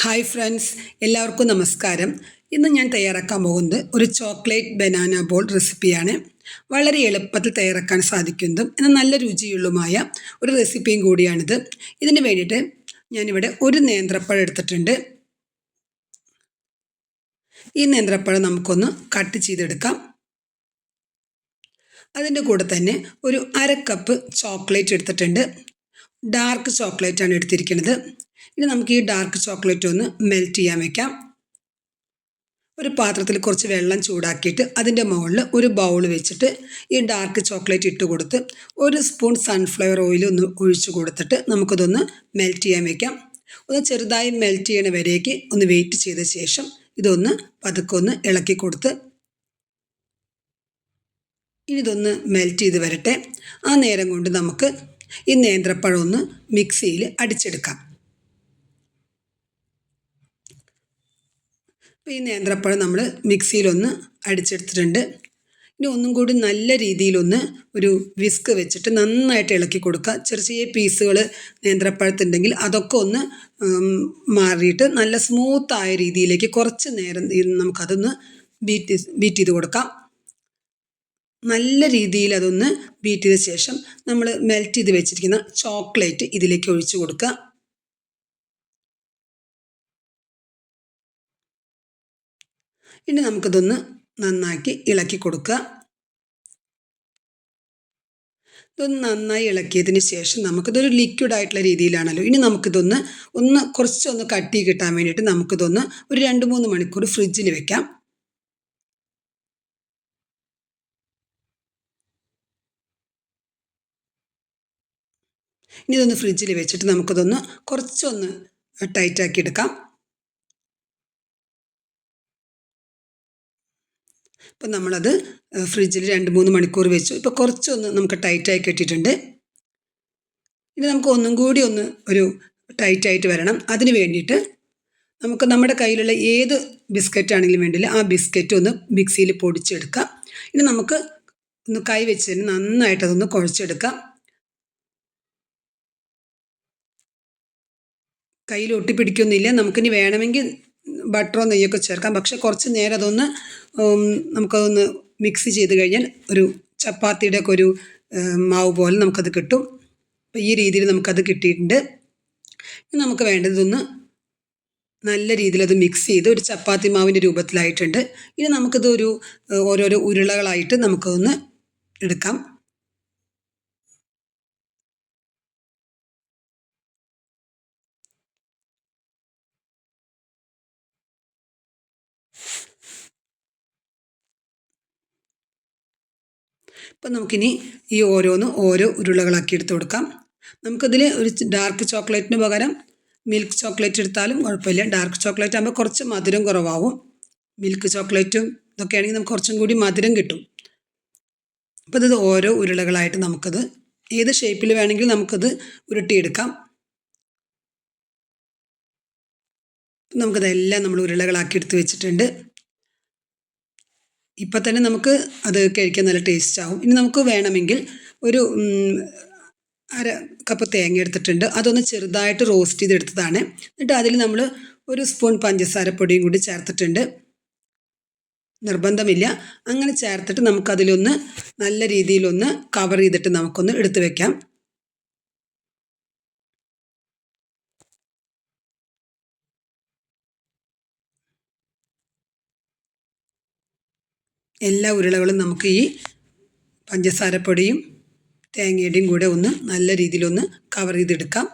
Hi friends എല്ലാവർക്കും നമസ്കാരം. ഇന്ന് ഞാൻ തയ്യാറാക്കാൻ പോകുന്നത് ഒരു ചോക്ലേറ്റ് ബനാന ബോൾ റെസിപ്പിയാണ്. വളരെ എളുപ്പത്തിൽ തയ്യാറാക്കാൻ സാധിക്കുന്നതും എന്നാൽ നല്ല രുചിയുള്ളതുമായ ഒരു റെസിപ്പിയും കൂടിയാണിത്. ഇതിന് വേണ്ടിയിട്ട് ഞാനിവിടെ ഒരു നേന്ത്രപ്പഴം എടുത്തിട്ടുണ്ട്. ഈ നേന്ത്രപ്പഴം നമുക്കൊന്ന് കട്ട് ചെയ്തെടുക്കാം. അതിന്റെ കൂടെ തന്നെ ഒരു അര കപ്പ് ചോക്ലേറ്റ് എടുത്തിട്ടുണ്ട്. ഡാർക്ക് ചോക്ലേറ്റ് ആണ് എടുത്തിരിക്കുന്നത്. ഇനി നമുക്ക് ഈ ഡാർക്ക് ചോക്ലേറ്റ് ഒന്ന് മെൽറ്റ് ചെയ്യാൻ വെക്കാം. ഒരു പാത്രത്തിൽ കുറച്ച് വെള്ളം ചൂടാക്കിയിട്ട് അതിന്റെ മുകളിൽ ഒരു ബൗൾ വെച്ചിട്ട് ഈ ഡാർക്ക് ചോക്ലേറ്റ് ഇട്ട് കൊടുത്ത് ഒരു സ്പൂൺ സൺഫ്ലവർ ഓയിൽ ഒന്ന് ഒഴിച്ച് കൊടുത്തിട്ട് നമുക്കതൊന്ന് മെൽറ്റ് ചെയ്യാൻ വെക്കാം. ഒന്ന് ചെറുതായി മെൽറ്റ് ചെയ്യണ വരേക്ക് ഒന്ന് വെയിറ്റ് ചെയ്ത ശേഷം ഇതൊന്ന് പതുക്കെ ഒന്ന് ഇളക്കി കൊടുത്ത് ഇനി ഇതൊന്ന് മെൽറ്റ് ചെയ്ത് വരട്ടെ. ആ നേരം കൊണ്ട് നമുക്ക് ഈ നേന്ത്രപ്പഴം ഒന്ന് മിക്സിയിൽ അടിച്ചെടുക്കാം. അപ്പോൾ ഈ നേന്ത്രപ്പഴം നമ്മൾ മിക്സിയിലൊന്ന് അടിച്ചെടുത്തിട്ടുണ്ട്. ഇനി ഒന്നും കൂടി നല്ല രീതിയിലൊന്ന് ഒരു വിസ്ക് വെച്ചിട്ട് നന്നായിട്ട് ഇളക്കി കൊടുക്കുക. ചെറിയ ചെറിയ പീസുകൾ നേന്ത്രപ്പഴത്തുണ്ടെങ്കിൽ അതൊക്കെ ഒന്ന് മാറിയിട്ട് നല്ല സ്മൂത്തായ രീതിയിലേക്ക് കുറച്ച് നേരം നമുക്കതൊന്ന് ബീറ്റ് ബീറ്റ് ചെയ്ത് കൊടുക്കാം. നല്ല രീതിയിൽ അതൊന്ന് ബീറ്റ് ചെയ്ത ശേഷം നമ്മൾ മെൽറ്റ് ചെയ്ത് വെച്ചിരിക്കുന്ന ചോക്ലേറ്റ് ഇതിലേക്ക് ഒഴിച്ചു കൊടുക്കുക. ഇനി നമുക്കിതൊന്ന് നന്നാക്കി ഇളക്കി കൊടുക്കുക. ഇതൊന്ന് നന്നായി ഇളക്കിയതിന് ശേഷം നമുക്കിതൊരു ലിക്വിഡ് ആയിട്ടുള്ള രീതിയിലാണല്ലോ. ഇനി നമുക്കിതൊന്ന് ഒന്ന് കുറച്ചൊന്ന് കട്ടി കിട്ടാൻ വേണ്ടിയിട്ട് നമുക്കിതൊന്ന് ഒരു രണ്ട് മൂന്ന് മണിക്കൂർ ഫ്രിഡ്ജിൽ വെക്കാം. ഇനി ഇതൊന്ന് ഫ്രിഡ്ജിൽ വെച്ചിട്ട് നമുക്കിതൊന്ന് കുറച്ചൊന്ന് ടൈറ്റാക്കി എടുക്കാം. ഇപ്പം നമ്മളത് ഫ്രിഡ്ജിൽ രണ്ട് മൂന്ന് മണിക്കൂർ വെച്ചു. ഇപ്പോൾ കുറച്ചൊന്ന് നമുക്ക് ടൈറ്റായി കെട്ടിയിട്ടുണ്ട്. ഇനി നമുക്ക് ഒന്നും കൂടി ഒന്ന് ഒരു ടൈറ്റായിട്ട് വരണം. അതിന് വേണ്ടിയിട്ട് നമുക്ക് നമ്മുടെ കയ്യിലുള്ള ഏത് ബിസ്ക്കറ്റ് ആണെങ്കിലും വേണ്ടില്ല ആ ബിസ്ക്കറ്റ് ഒന്ന് മിക്സിയിൽ പൊടിച്ചെടുക്കാം. ഇനി നമുക്ക് ഒന്ന് കൈ വെച്ചതിന് നന്നായിട്ട് അതൊന്ന് കുഴച്ചെടുക്കാം. കയ്യിൽ ഒട്ടിപ്പിടിക്കൊന്നുമില്ല. നമുക്കിനി വേണമെങ്കിൽ ബട്ടറോ നെയ്യൊക്കെ ചേർക്കാം. പക്ഷെ കുറച്ച് നേരം അതൊന്ന് നമുക്കതൊന്ന് മിക്സ് ചെയ്ത് കഴിഞ്ഞാൽ ഒരു ചപ്പാത്തിയുടെ ഒക്കെ ഒരു മാവ് പോലെ നമുക്കത് കിട്ടും. അപ്പോൾ ഈ രീതിയിൽ നമുക്കത് കിട്ടിയിട്ടുണ്ട്. നമുക്ക് വേണ്ടതൊന്ന് നല്ല രീതിയിൽ അത് മിക്സ് ചെയ്ത് ഒരു ചപ്പാത്തി മാവിന്റെ രൂപത്തിലായിട്ടുണ്ട്. ഇനി നമുക്കിത് ഒരു ഓരോരോ ഉരുളകളായിട്ട് നമുക്കതൊന്ന് എടുക്കാം. അപ്പം നമുക്കിനി ഈ ഓരോന്ന് ഓരോ ഉരുളകളാക്കി എടുത്ത് കൊടുക്കാം. നമുക്കതിൽ ഒരു ഡാർക്ക് ചോക്ലേറ്റിന് പകരം മിൽക്ക് ചോക്ലേറ്റ് എടുത്താലും കുഴപ്പമില്ല. ഡാർക്ക് ചോക്ലേറ്റ് ആകുമ്പോൾ കുറച്ച് മധുരം കുറവാകും മിൽക്ക് ചോക്ലേറ്റും ഇതൊക്കെ ആണെങ്കിൽ നമുക്ക് കുറച്ചും കൂടി മധുരം കിട്ടും. അപ്പോൾ ഇത് ഓരോ ഉരുളകളായിട്ട് നമുക്കത് ഏത് ഷേപ്പിൽ വേണമെങ്കിലും നമുക്കത് ഉരുട്ടിയെടുക്കാം. നമുക്കതെല്ലാം നമ്മൾ ഉരുളകളാക്കി എടുത്ത് വെച്ചിട്ടുണ്ട്. ഇപ്പം തന്നെ നമുക്ക് അത് കഴിക്കാൻ നല്ല ടേസ്റ്റ് ആവും. ഇനി നമുക്ക് വേണമെങ്കിൽ ഒരു അര കപ്പ് തേങ്ങ എടുത്തിട്ടുണ്ട്. അതൊന്ന് ചെറുതായിട്ട് റോസ്റ്റ് ചെയ്തെടുത്തതാണ്. എന്നിട്ട് അതിൽ നമ്മൾ ഒരു സ്പൂൺ പഞ്ചസാരപ്പൊടിയും കൂടി ചേർത്തിട്ടുണ്ട്. നിർബന്ധമില്ല. അങ്ങനെ ചേർത്തിട്ട് നമുക്കതിലൊന്ന് നല്ല രീതിയിലൊന്ന് കവർ ചെയ്തിട്ട് നമുക്കൊന്ന് എടുത്തു വെക്കാം. എല്ലാ ഉരുളകളും നമുക്ക് ഈ പഞ്ചസാരപ്പൊടിയും തേങ്ങയുടെയും കൂടെ ഒന്ന് നല്ല രീതിയിലൊന്ന് കവർ ചെയ്തെടുക്കാം.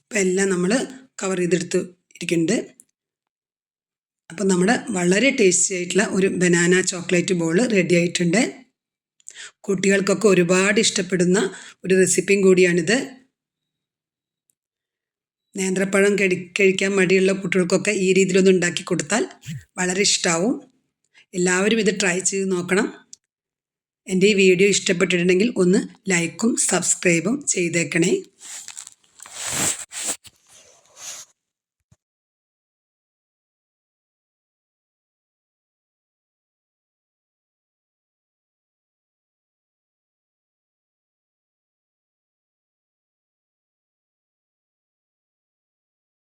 അപ്പം എല്ലാം നമ്മൾ കവർ ചെയ്തെടുത്ത് ഇരിക്കുന്നുണ്ട്. അപ്പം നമ്മുടെ വളരെ ടേസ്റ്റി ആയിട്ടുള്ള ഒരു ബനാന ചോക്ലേറ്റ് ബോൾ റെഡി ആയിട്ടുണ്ട്. കുട്ടികൾക്കൊക്കെ ഒരുപാട് ഇഷ്ടപ്പെടുന്ന ഒരു റെസിപ്പിയും കൂടിയാണിത്. നേന്ത്രപ്പഴം കഴി കഴിക്കാൻ മടിയുള്ള കുട്ടികൾക്കൊക്കെ ഈ രീതിയിലൊന്ന് ഉണ്ടാക്കി കൊടുത്താൽ വളരെ ഇഷ്ടമാവും എല്ലാവരും ഇത് ട്രൈ ചെയ്ത് നോക്കണം. എന്റെ ഈ വീഡിയോ ഇഷ്ടപ്പെട്ടിട്ടുണ്ടെങ്കിൽ ഒന്ന് ലൈക്കും സബ്സ്ക്രൈബും ചെയ്തേക്കണേ.